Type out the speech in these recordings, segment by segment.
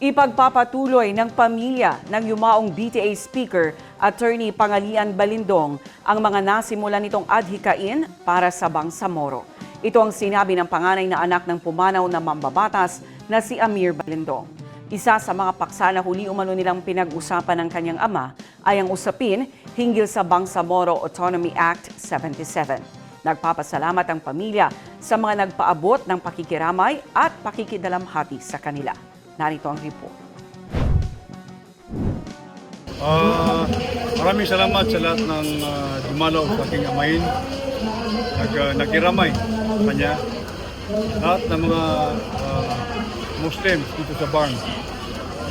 Ipagpapatuloy ng pamilya ng yumaong BTA Speaker Attorney Pangalian Balindong ang mga nasimulan nitong adhikain para sa Bangsamoro. Ito ang sinabi ng panganay na anak ng pumanaw na mambabatas na si Amir Balindong. Isa sa mga paksa na huli umano nilang pinag-usapan ng kanyang ama ay ang usapin hinggil sa Bangsamoro Autonomy Act 77. Nagpapasalamat ang pamilya sa mga nagpaabot ng pakikiramay at pakikidalamhati sa kanila. Narito ang report. Ah, maraming salamat sa lahat ng uh, dumalaw sa aking amahin. Nag, uh, nagiramay sa kanya. Lahat ng mga ah, Muslims dito sa barn,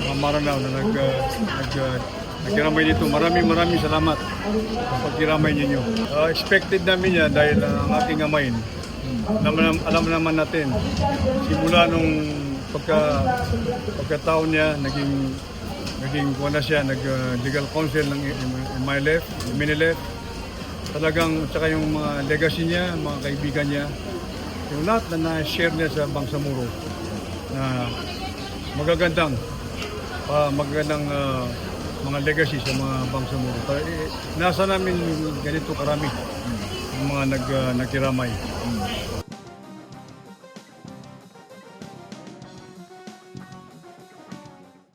mga Maranao na nag, uh, nag, uh, nagiramay dito. Maraming maraming salamat sa pagkiramay ninyo. Ah, expected namin yan dahil ah, ang aking amahin, alam, alam naman natin, simula nung pagka, pagkataon niya, naging naging kuha na siya, nag uh, legal counsel ng MILF, MINILF. Talagang, tsaka yung mga legacy niya, mga kaibigan niya, yung lahat na na-share niya sa Bangsamoro na magagandang, pa magagandang uh, mga legacy sa mga Bangsamoro. Kaya, eh, nasa namin ganito karami yung mga nag, uh, nagkiramay.